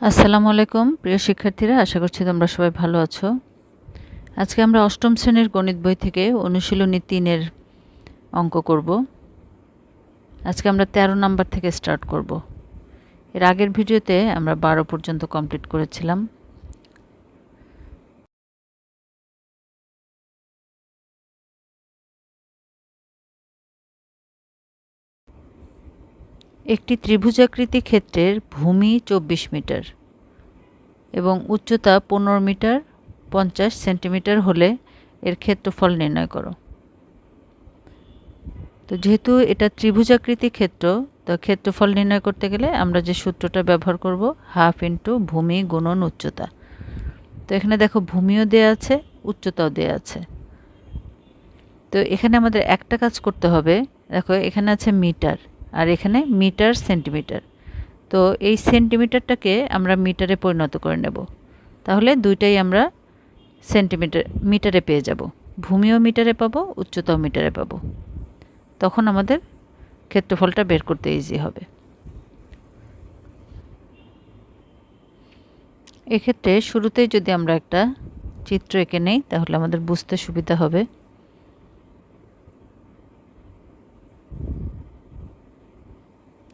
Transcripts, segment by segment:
আসসালামু আলাইকুম, প্রিয় শিক্ষার্থীরা, আশা করছি তোমরা সবাই ভালো আছো। আজকে আমরা অষ্টম শ্রেণির গণিত বই থেকে অনুশীলনী তিনের অঙ্ক করব। আজকে আমরা ১৩ নাম্বার থেকে স্টার্ট করব। এর আগের ভিডিওতে আমরা বারো পর্যন্ত কমপ্লিট করেছিলাম। একটি ত্রিভুজাকৃতি ক্ষেত্রের ভূমি চব্বিশ মিটার এবং উচ্চতা পনেরো মিটার পঞ্চাশ সেন্টিমিটার হলে এর ক্ষেত্রফল নির্ণয় করো। তো যেহেতু এটা ত্রিভুজাকৃতি ক্ষেত্র, তো ক্ষেত্রফল নির্ণয় করতে গেলে আমরা যে সূত্রটা ব্যবহার করব, হাফ ইন্টু ভূমি গুণন উচ্চতা। তো এখানে দেখো ভূমিও দেয়া আছে, উচ্চতাও দেয়া আছে। তো এখানে আমাদের একটা কাজ করতে হবে। দেখো এখানে আছে মিটার। আর এখানে মিটার, সেন্টিমিটার। তো এই সেন্টিমিটারটাকে আমরা মিটারে পরিণত করে নেব। তাহলে দুইটাই আমরা সেন্টিমিটার, মিটারে পেয়ে যাব। ভূমিও মিটারে পাবো, উচ্চতাও মিটারে পাবো। তখন আমাদের ক্ষেত্রফলটা বের করতে ইজি হবে। এক্ষেত্রে শুরুতেই যদি আমরা একটা চিত্র এঁকে নেই, তাহলে আমাদের বুঝতে সুবিধা হবে।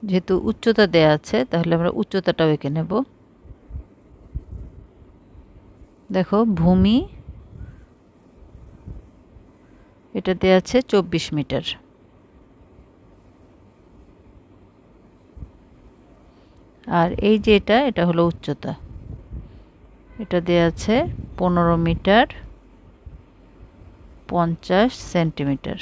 যেহেতু উচ্চতা দেয়া আছে, তাহলে আমরা উচ্চতাটাও এঁকে নেব। দেখো, ভূমি, এটা দেয়া আছে চব্বিশ মিটার। আর এই যে এটা এটা হলো উচ্চতা। এটা দেয়া আছে পনেরো মিটার পঞ্চাশ সেন্টিমিটার।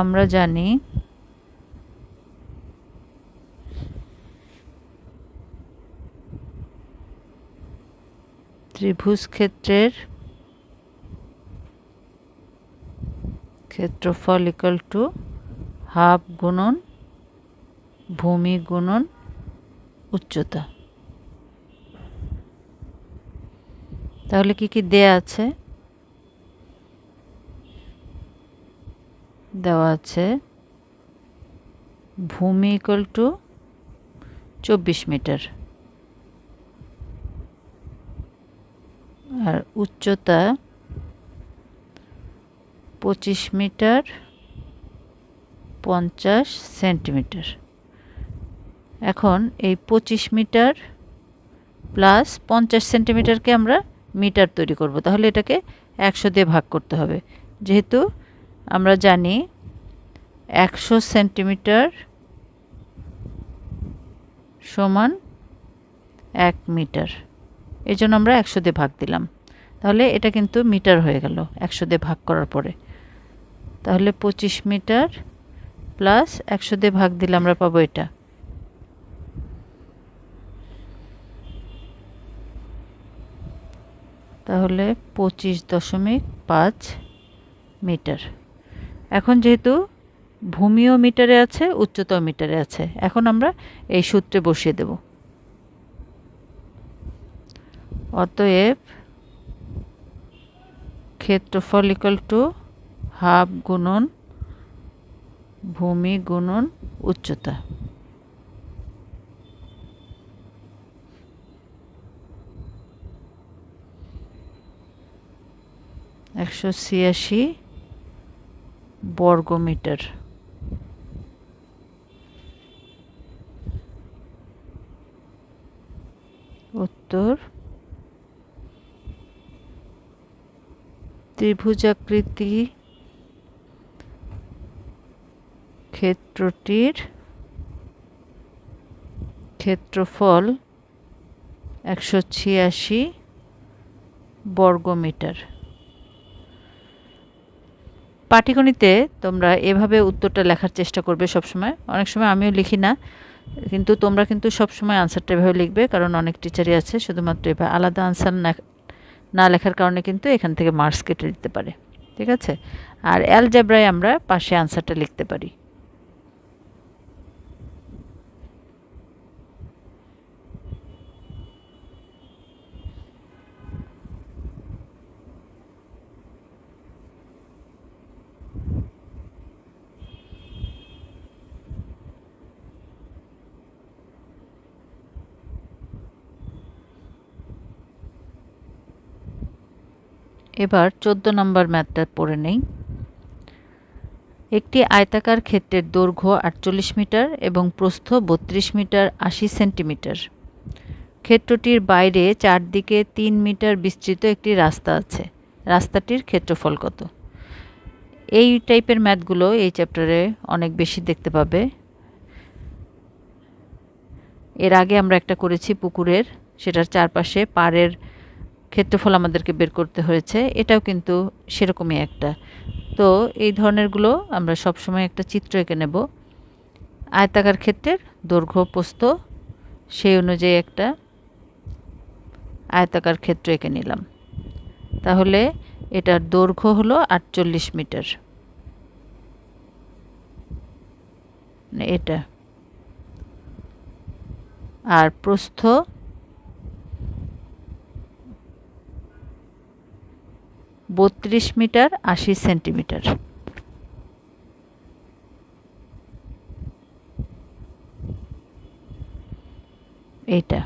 আমরা জানি। ত্রিভুজ ক্ষেত্রের ক্ষেত্রফল ইকাল টু হাফ গুণন ভূমি গুণন উচ্চতা। তাহলে কি কি দেয়া আছে? দেওয়া আছে। ভূমি ইকুয়াল টু চব্বিশ মিটার আর উচ্চতা পঁচিশ মিটার পঞ্চাশ সেন্টিমিটার এখন এই পঁচিশ মিটার প্লাস পঞ্চাশ সেন্টিমিটারকে আমরা মিটার তৈরি করব। তাহলে এটাকে একশো দিয়ে ভাগ করতে হবে। যেহেতু আমরা জানি একশো সেন্টিমিটার সমান এক মিটার। এই জন্য আমরা একশো দিয়ে ভাগ দিলাম। তাহলে এটা কিন্তু মিটার হয়ে গেল একশো দিয়ে ভাগ করার পরে। তাহলে পঁচিশ মিটার প্লাস একশো দিয়ে ভাগ দিলে আমরা পাবো এটা। তাহলে পঁচিশ দশমিক পাঁচ মিটার। এখন যেহেতু ভূমিও মিটারে আছে, উচ্চতাও মিটারে আছে, এখন আমরা এই সূত্রে বসিয়ে দেব। অতএব ক্ষেত্রফল ইকাল টু হাফ গুণন ভূমি গুণন উচ্চতা। একশো ছিয়াশি বর্গমিটার। উত্তর। ত্রিভুজাকৃতি ক্ষেত্রটির ক্ষেত্রফল একশো ছিয়াশি বর্গমিটার। পাটিগণিতে তোমরা এভাবে উত্তরটা লেখার চেষ্টা করবে সবসময়। অনেক সময় আমিও লিখি না, কিন্তু তোমরা কিন্তু সবসময় আনসারটা এভাবে লিখবে, কারণ অনেক টিচারই আছে, শুধুমাত্র এভাবে আলাদা আনসার না না লেখার কারণে কিন্তু এখান থেকে মার্কস কেটে দিতে পারে। ঠিক আছে? আর অ্যালজেব্রায় আমরা পাশে আনসারটা লিখতে পারি। এবার চোদ্দ নম্বর ম্যাথটা পড়ে নেই। একটি আয়তাকার ক্ষেত্রের দৈর্ঘ্য আটচল্লিশ মিটার এবং প্রস্থ বত্রিশ মিটার আশি সেন্টিমিটার। ক্ষেত্রটির বাইরে চারদিকে তিন মিটার বিস্তৃত একটি রাস্তা আছে। রাস্তাটির ক্ষেত্রফল কত? এই টাইপের ম্যাথগুলো এই চ্যাপ্টারে অনেক বেশি দেখতে পাবে। এর আগে আমরা একটা করেছি পুকুরের, সেটার চারপাশে পাড়ের ক্ষেত্রফল আমাদেরকে বের করতে হয়েছে, এটাও কিন্তু সেরকমই একটা। তো এই ধরনেরগুলো আমরা সবসময় একটা চিত্র এঁকে নেব। আয়তাকার ক্ষেত্রের দৈর্ঘ্য, প্রস্থ, সেই অনুযায়ী একটা আয়তাকার ক্ষেত্র এঁকে নিলাম। তাহলে এটার দৈর্ঘ্য হলো আটচল্লিশ মিটার। মানে এটা। আর প্রস্থ বত্রিশ মিটার, আশি সেন্টিমিটার। এইটা।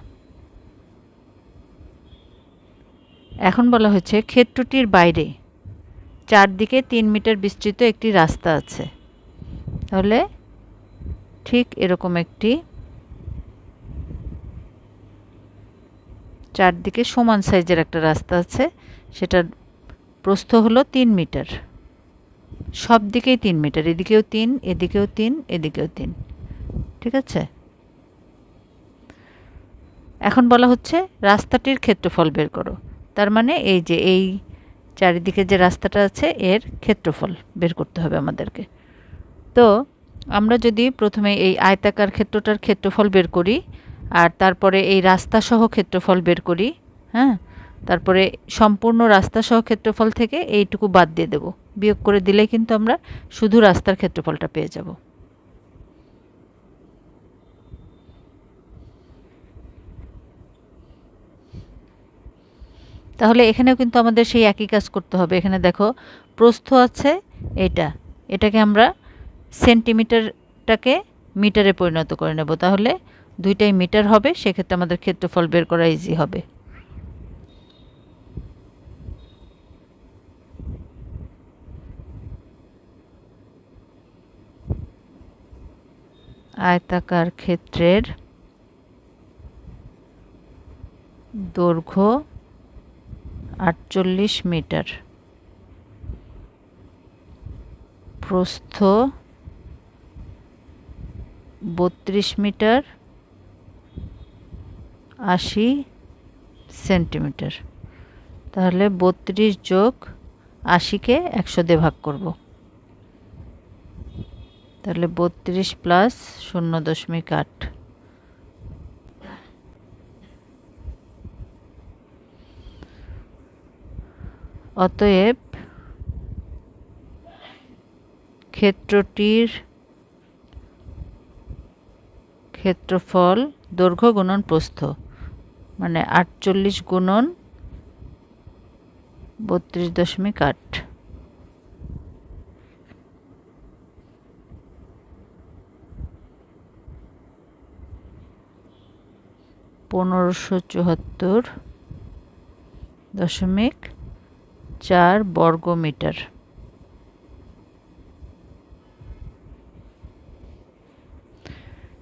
এখন বলা হচ্ছে ক্ষেত্রটির বাইরে চারদিকে তিন মিটার বিস্তৃত একটি রাস্তা আছে। তাহলে ঠিক এরকম একটি চারদিকে সমান সাইজের একটা রাস্তা আছে, সেটার প্রস্থ হলো তিন মিটার। সব দিকেই তিন মিটার, এদিকেও তিন এদিকেও তিন এদিকেও তিন। ঠিক আছে? এখন বলা হচ্ছে রাস্তাটির ক্ষেত্রফল বের করো। তার মানে এই যে এই চারিদিকে যে রাস্তাটা আছে, এর ক্ষেত্রফল বের করতে হবে আমাদেরকে। তো আমরা যদি প্রথমে এই আয়তাকার ক্ষেত্রটার ক্ষেত্রফল বের করি, আর তারপরে এই রাস্তা সহ ক্ষেত্রফল বের করি হ্যাঁ? তারপরে সম্পূর্ণ রাস্তা সহ ক্ষেত্রফল থেকে এইটুকু বাদ দিয়ে দেব। বিয়োগ করে দিলে কিন্তু আমরা শুধু রাস্তার ক্ষেত্রফলটা পেয়ে যাব। তাহলে এখানেও কিন্তু আমাদের সেই একই কাজ করতে হবে। এখানে দেখো, প্রস্থ আছে এটা এটাকে আমরা সেন্টিমিটারটাকে মিটারে পরিণত করে নেব। তাহলে দুইটাই মিটার হবে, সেক্ষেত্রে আমাদের ক্ষেত্রফল বের করা ইজি হবে। আয়তাকার ক্ষেত্রের দৈর্ঘ্য আটচল্লিশ মিটার। প্রস্থ বত্রিশ মিটার, আশি সেন্টিমিটার। তাহলে বত্রিশ যোগ আশিকে একশো দিয়ে ভাগ করব। তাহলে বত্রিশ প্লাস শূন্য দশমিক আট। অতএব ক্ষেত্রটির ক্ষেত্রফল দৈর্ঘ্য গুণন প্রস্থ মানে আটচল্লিশ গুণন বত্রিশ দশমিক আট। পনেরোশো চুয়াত্তর দশমিক চার বর্গ মিটার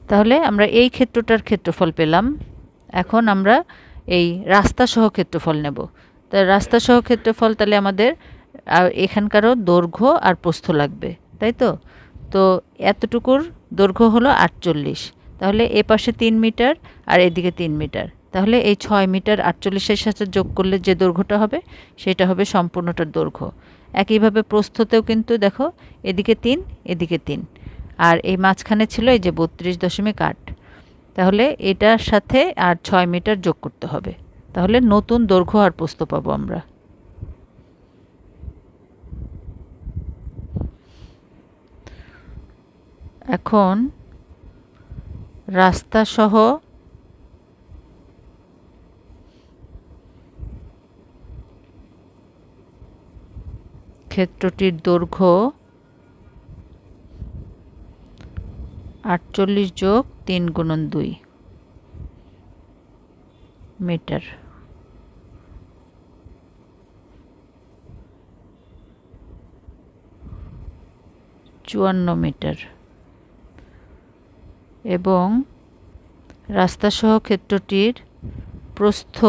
তাহলে আমরা এই ক্ষেত্রটার ক্ষেত্রফল পেলাম। এখন আমরা এই রাস্তা সহ ক্ষেত্রফল নেব। তা রাস্তা সহ ক্ষেত্রফল তাহলে আমাদের এখানকারও দৈর্ঘ্য আর প্রস্থ লাগবে, তাই তো? তো এতটুকুর দৈর্ঘ্য হলো আটচল্লিশ। তাহলে এ পাশে তিন মিটার আর এদিকে তিন মিটার। তাহলে এই ছয় মিটার আটচল্লিশের সাথে যোগ করলে যে দৈর্ঘ্যটা হবে, সেটা হবে সম্পূর্ণটার দৈর্ঘ্য। একইভাবে প্রস্থতেও কিন্তু দেখো, এদিকে তিন এদিকে তিন। আর এই মাঝখানে ছিল এই যে বত্রিশ দশমিক আট। তাহলে এটার সাথে আর ছয় মিটার যোগ করতে হবে। তাহলে নতুন দৈর্ঘ্য আর প্রস্থ পাবো আমরা। এখন রাস্তাসহ ক্ষেত্রটির দৈর্ঘ্য আটচল্লিশ যোগ তিন গুণন দুই মিটার। চুয়ান্ন মিটার। এবং রাস্তাসহ ক্ষেত্রটির প্রস্থ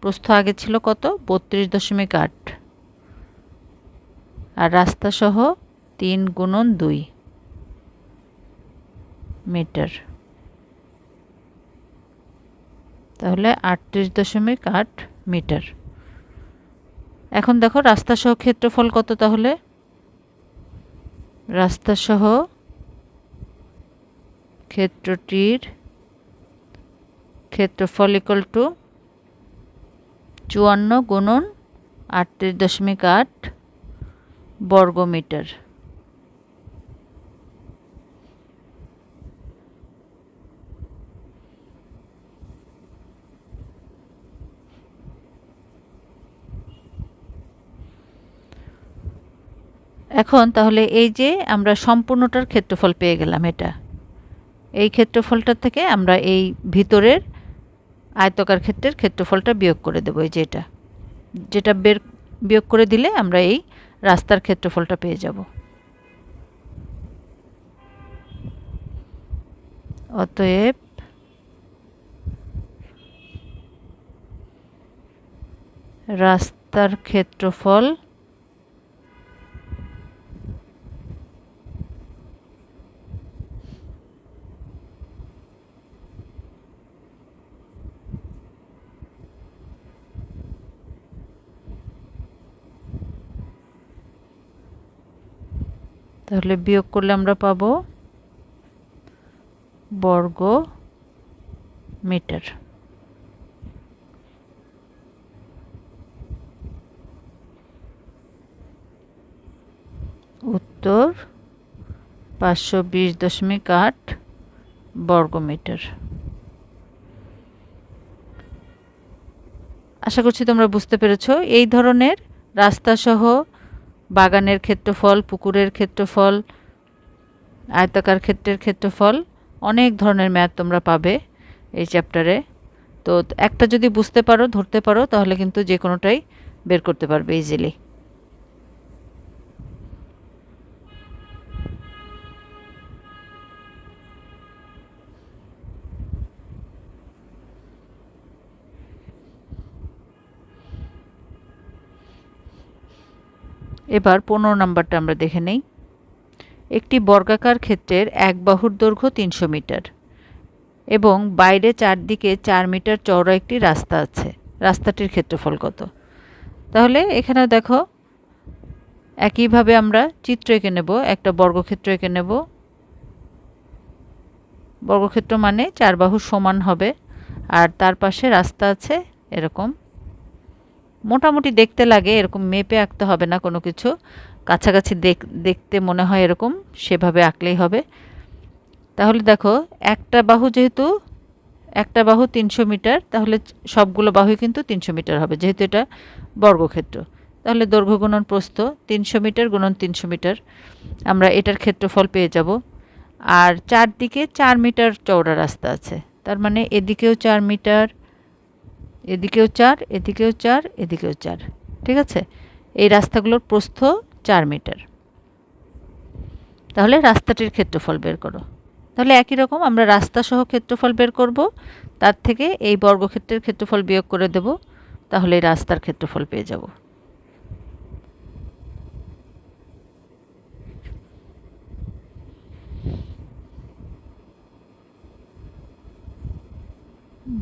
প্রস্থ আগে ছিল কত? বত্রিশ দশমিক আট। আর রাস্তাসহ তিন গুণন দুই মিটার। তাহলে আটত্রিশ দশমিক আট মিটার। এখন দেখো রাস্তাসহ ক্ষেত্রফল কত তাহলে? রাস্তাসহ ক্ষেত্রটির ক্ষেত্রফল ইকুয়াল টু চুয়ান্ন গুণন আটত্রিশ দশমিক আট বর্গ মিটার এখন তাহলে এই যে আমরা সম্পূর্ণটার ক্ষেত্রফল পেয়ে গেলাম এটা। এই ক্ষেত্রফলটা থেকে আমরা এই ভিতরের আয়তকার ক্ষেত্রের ক্ষেত্রফলটা বিয়োগ করে দেবো, এই যেটা যেটা বের, বিয়োগ করে দিলে আমরা এই রাস্তার ক্ষেত্রফলটা পেয়ে যাব। অতএব রাস্তার ক্ষেত্রফল তাহলে বিয়োগ করলে আমরা পাব বর্গ মিটার। উত্তর পাঁচশো বিশ দশমিক আট বর্গ মিটার। আশা করছি তোমরা বুঝতে পেরেছ। এই ধরনের রাস্তাসহ বাগানের ক্ষেত্রফল, পুকুরের ক্ষেত্রফল, আয়তাকার ক্ষেত্রের ক্ষেত্রফল, অনেক ধরনের ম্যাথ তোমরা পাবে এই চ্যাপ্টারে। তো একটা যদি বুঝতে পারো, ধরতে পারো, তাহলে কিন্তু যে কোনোটাই বের করতে পারবে ইজিলি এবার পনেরো নাম্বারটা আমরা দেখে নেই। একটি বর্গাকার ক্ষেত্রের এক বাহুর দৈর্ঘ্য তিনশো মিটার এবং বাইরে চারদিকে চার মিটার চওড়া একটি রাস্তা আছে। রাস্তাটির ক্ষেত্রফল কত? তাহলে এখানে দেখো, একইভাবে আমরা চিত্র এঁকে নেব, একটা বর্গক্ষেত্র এঁকে নেব। বর্গক্ষেত্র মানে চার বাহু সমান হবে, আর তার পাশে রাস্তা আছে এরকম। মোটামুটি দেখতে লাগে, এরকম মেপে আঁকতে হবে না কোনো কিছু। কাছাকাছি দেখতে মনে হয় এরকম, সেভাবে আঁকলেই হবে। তাহলে দেখো, একটা বাহু যেহেতু, একটা বাহু তিনশো মিটার, তাহলে সবগুলো বাহুই কিন্তু তিনশো মিটার হবে, যেহেতু এটা বর্গক্ষেত্র। তাহলে দৈর্ঘ্য গুণন প্রস্থ, তিনশো মিটার গুণন তিনশো মিটার। আমরা এটার ক্ষেত্রফল পেয়ে যাব। আর চারদিকে চার মিটার চওড়া রাস্তা আছে। তার মানে এদিকেও চার মিটার এদিকেও চার এদিকেও চার এদিকেও চার। ঠিক আছে? এই রাস্তাগুলোর প্রস্থ চার মিটার। তাহলে রাস্তাটির ক্ষেত্রফল বের করো। তাহলে একই রকম, আমরা রাস্তা সহ ক্ষেত্রফল বের করব, তার থেকে এই বর্গক্ষেত্রের ক্ষেত্রফল বিয়োগ করে দেব, তাহলে রাস্তার ক্ষেত্রফল পেয়ে যাব।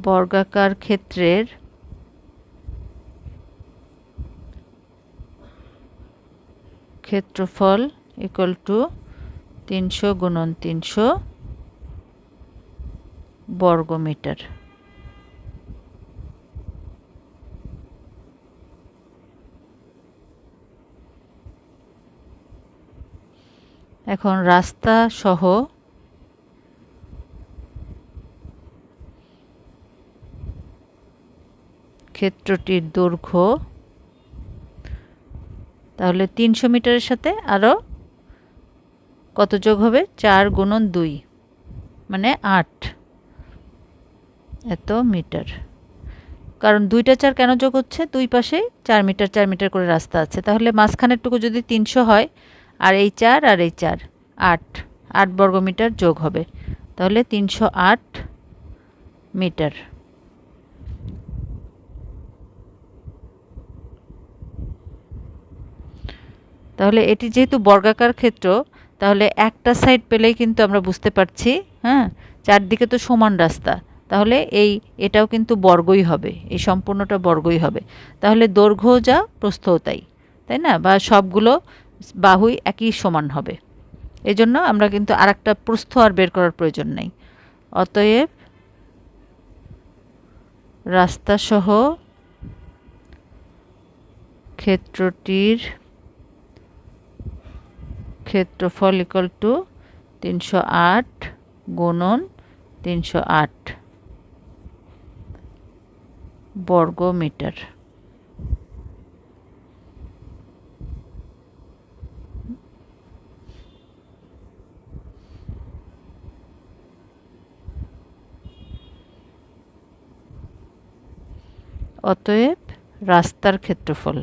বর্গাকার ক্ষেত্রের ক্ষেত্রফল ইকুয়াল টু তিনশো গুণন তিনশো বর্গ মিটার এখন রাস্তা সহ ক্ষেত্রটির দৈর্ঘ্য, তাহলে তিনশো মিটারের সাথে আরও কত যোগ হবে? চার গুণন দুই মানে আট এত মিটার। কারণ দুইটা চার কেন যোগ হচ্ছে? দুই পাশে চার মিটার চার মিটার করে রাস্তা আছে। তাহলে মাঝখানেরটুকু যদি তিনশো হয়, আর এই চার, আর এই চার, আট আট বর্গমিটার যোগ হবে। তাহলে তিনশো আট মিটার। তাহলে এটি যেহেতু বর্গাকার ক্ষেত্র, তাহলে একটা সাইড পেলেই কিন্তু আমরা বুঝতে পারছি হ্যাঁ? চারদিকে তো সমান রাস্তা। তাহলে এই, এটাও কিন্তু বর্গই হবে, এই সম্পূর্ণটা বর্গই হবে। তাহলে দৈর্ঘ্য যা, প্রস্থও তাই তাই না? বা সবগুলো বাহুই একই সমান হবে। এজন্য আমরা কিন্তু আর একটা প্রস্থ আর বের করার প্রয়োজন নেই। অতএব রাস্তাসহ ক্ষেত্রটির ক্ষেত্রফল ইকাল টু তিনশো আট গুণন তিনশো আট বর্গ মিটার অতএব রাস্তার ক্ষেত্রফল।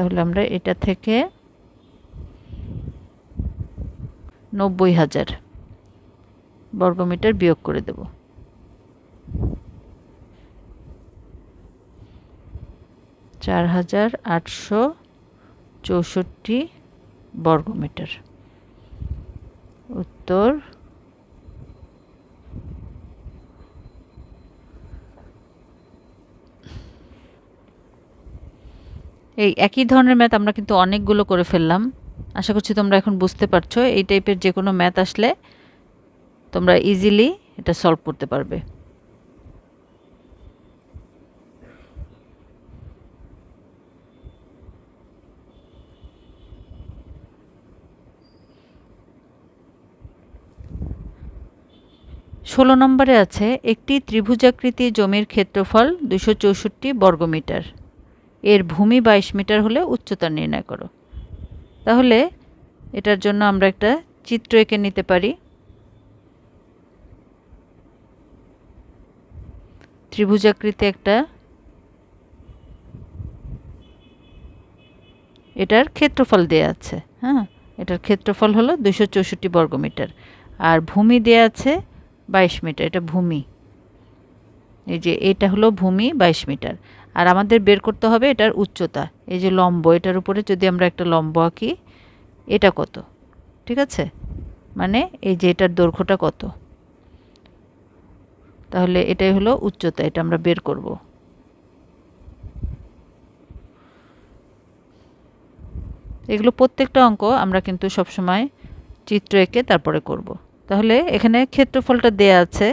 তাহলে আমরা এটা থেকে নব্বই হাজার বর্গমিটার বিয়োগ করে দেব। চার হাজার আটশো চৌষট্টি বর্গমিটার। উত্তর এই একই ধরনের ম্যাথ আমরা কিন্তু অনেকগুলো করে ফেললাম। আশা করছি তোমরা এখন বুঝতে পারছ, এই টাইপের যে কোনো ম্যাথ আসলে তোমরা ইজিলি এটা সলভ করতে পারবে। ষোলো নম্বরে আছে, একটি ত্রিভুজাকৃতি জমির ক্ষেত্রফল দুশো চৌষট্টি বর্গমিটার। এর ভূমি বাইশ মিটার হলে উচ্চতা নির্ণয় করো। তাহলে এটার জন্য আমরা একটা চিত্র এঁকে নিতে পারি। ত্রিভুজাকৃতি একটা এটার ক্ষেত্রফল দেয়া আছে হ্যাঁ? এটার ক্ষেত্রফল হলো দুশো চৌষট্টি বর্গমিটার আর ভূমি দেয়া আছে বাইশ মিটার, এটা ভূমি। এই যে এটা হলো ভূমি বাইশ মিটার। আর আমাদের বের করতে হবে এটার উচ্চতা। এই যে লম্ব, এটার উপরে যদি আমরা একটা লম্ব আঁকি, এটা কত? ঠিক আছে? মানে এই যে এটার দৈর্ঘ্যটা কত? তাহলে এটাই হলো উচ্চতা, এটা আমরা বের করব। এগুলো প্রত্যেকটা অঙ্ক আমরা কিন্তু সবসময় চিত্র এঁকে তারপরে করব। তাহলে এখানে ক্ষেত্রফলটা দেয়া আছে।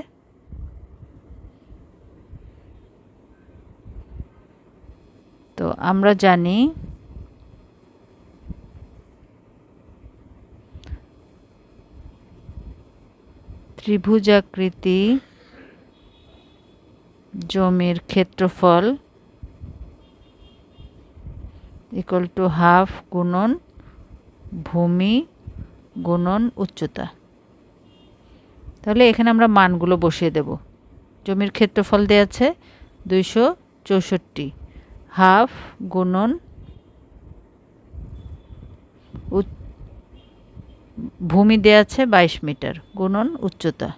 তো আমরা জানি ত্রিভুজাকৃতি জমির ক্ষেত্রফল ইকুয়াল টু হাফ গুণন ভূমি গুণন উচ্চতা। তাহলে এখানে আমরা মানগুলো বসিয়ে দেব। জমির ক্ষেত্রফল দেওয়া আছে দুইশো চৌষট্টি। হাফ গুণন ভূমি দেওয়া আছে বাইশ মিটার, গুণন উচ্চতা।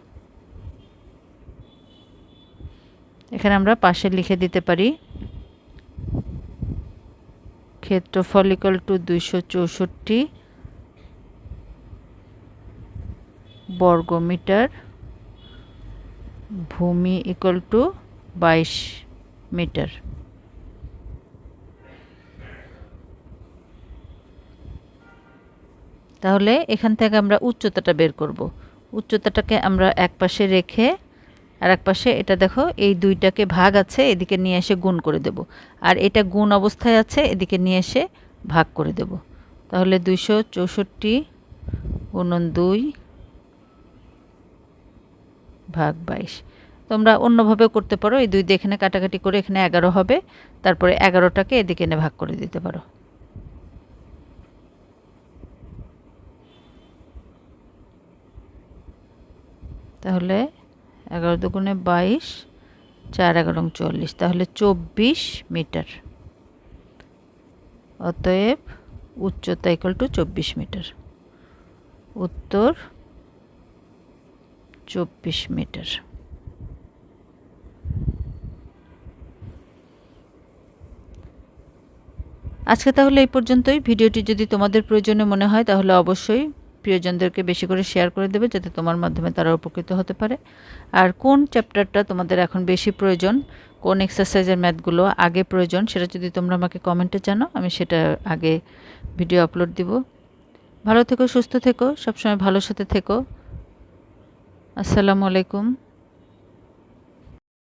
এখানে আমরা পাশে লিখে দিতে পারি, ক্ষেত্রফল ইকাল টু দুইশো চৌষট্টি বর্গমিটার, ভূমি ইকাল টু বাইশ মিটার। তাহলে এখান থেকে আমরা উচ্চতাটা বের করব। উচ্চতাটাকে আমরা এক পাশে রেখে আর এক পাশে এটা দেখো, এই দুইটাকে ভাগ আছে, এদিকে নিয়ে এসে গুণ করে দেব। আর এটা গুণ অবস্থায় আছে, এদিকে নিয়ে এসে ভাগ করে দেব। তাহলে দুইশো চৌষট্টি গুণন দুই ভাগ বাইশ। তোমরা অন্যভাবে করতে পারো, এই দুই দিয়ে এখানে কাটাকাটি করে এখানে এগারো হবে। তারপরে এগারোটাকে এদিকে এনে ভাগ করে দিতে পারো। তাহলে এগারো দুগুণে বাইশ, চার এগারো চল্লিশ। তাহলে চব্বিশ মিটার। অতএব উচ্চতা ইকুয়াল টু চব্বিশ মিটার। উত্তর চব্বিশ মিটার। আজকে তাহলে এই পর্যন্তই। ভিডিওটি যদি তোমাদের প্রয়োজনে মনে হয় তাহলে অবশ্যই প্রিয়জনদেরকে বেশি করে শেয়ার করে দেবে যাতে তোমার মাধ্যমে তারা উপকৃত হতে পারে। আর কোন চ্যাপ্টারটা তোমাদের এখন বেশি প্রয়োজন, কোন এক্সারসাইজের ম্যাথগুলো আগে প্রয়োজন সেটা যদি তোমরা আমাকে কমেন্টে জানো আমি সেটা আগে ভিডিও আপলোড দিব। ভালো থেকো, সুস্থ থেকো, সবসময় ভালোর সাথে থেকো। আসসালামু আলাইকুম।